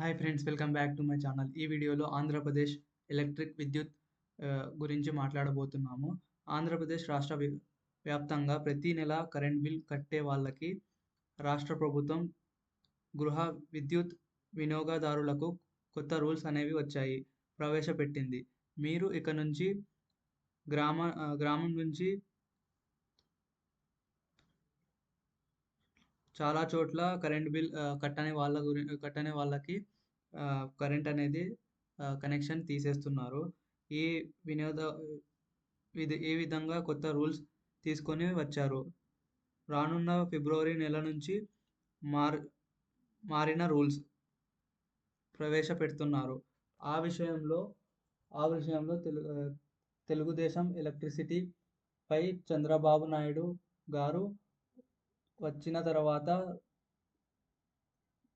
Hi friends welcome back to my channel ఈ వీడియోలో Andhra Pradesh electric విద్యుత్ గురించి మాట్లాడబోతున్నాము. ఆంధ్రప్రదేశ్ రాష్ట్ర వ్యాప్తంగా ప్రతి నెల కరెంట్ బిల్ కట్టే వాళ్ళకి రాష్ట్ర ప్రభుత్వం గృహ విద్యుత్ వినియోగదారులకు కొత్త రూల్స్ అనేవి వచ్చాయి ప్రవేశపెట్టింది. మీరు ఇక నుంచి గ్రామ గ్రామం నుంచి చాలా చోట్ల కరెంట్ బిల్ కట్టని వాళ్ళ గురి కట్టని వాళ్ళకి కరెంట్ అనేది కనెక్షన్ తీసేస్తున్నారు. ఈ వినోద ఇది ఏ విధంగా కొత్త రూల్స్ తీసుకొని వచ్చారు. రానున్న ఫిబ్రవరి నెల నుంచి మార్ మారిన రూల్స్ ప్రవేశపెడుతున్నారు. ఆ విషయంలో ఆ విషయంలో తెలు తెలుగుదేశం ఎలక్ట్రిసిటీ పై చంద్రబాబు నాయుడు గారు వచ్చిన తర్వాత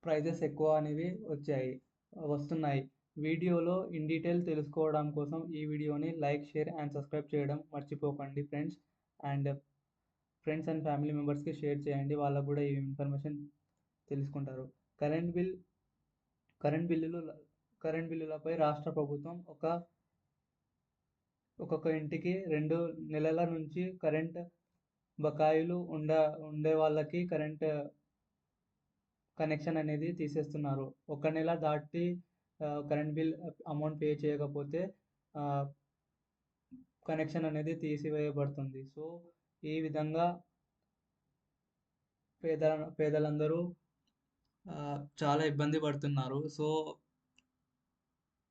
ప్రైజెస్ ఎక్కువ అనేవి వచ్చాయి వస్తున్నాయి. వీడియోలో ఇన్ డీటెయిల్ తెలుసుకోవడం కోసం ఈ వీడియోని లైక్ షేర్ అండ్ సబ్స్క్రైబ్ చేయడం మర్చిపోకండి friends. And friends and family మెంబర్స్కి షేర్ చేయండి వాళ్ళకు కూడా ఈ ఇన్ఫర్మేషన్ తెలుసుకుంటారు. కరెంట్ బిల్ కరెంట్ బిల్లులు కరెంట్ బిల్లులపై రాష్ట్ర ప్రభుత్వం ఒక ఒక్కొక్క ఇంటికి రెండు నెలల నుంచి కరెంట్ బకాయిలు ఉండ ఉండే వాళ్ళకి కరెంట్ కనెక్షన్ అనేది తీసేస్తున్నారు. ఒక నెల దాటి కరెంట్ బిల్ అమౌంట్ పే చేయకపోతే కనెక్షన్ అనేది తీసివేయబడుతుంది. సో ఈ విధంగా పేద పేదలందరూ చాలా ఇబ్బంది పడుతున్నారు. సో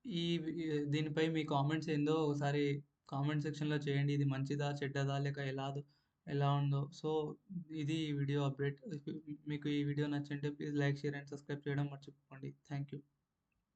ఈ ఈ- దీనిపై మీ కామెంట్స్ ఏందో ఒకసారి కామెంట్ సెక్షన్లో చేయండి. ఇది మంచిదా చెడ్డదా లేక ఎలా ఎలా ఉందో. సో ఇది ఈ వీడియో అప్డేట్. మీకు ఈ video నచ్చింటే please like share and subscribe చేయడం మర్చిపోకండి. Thank you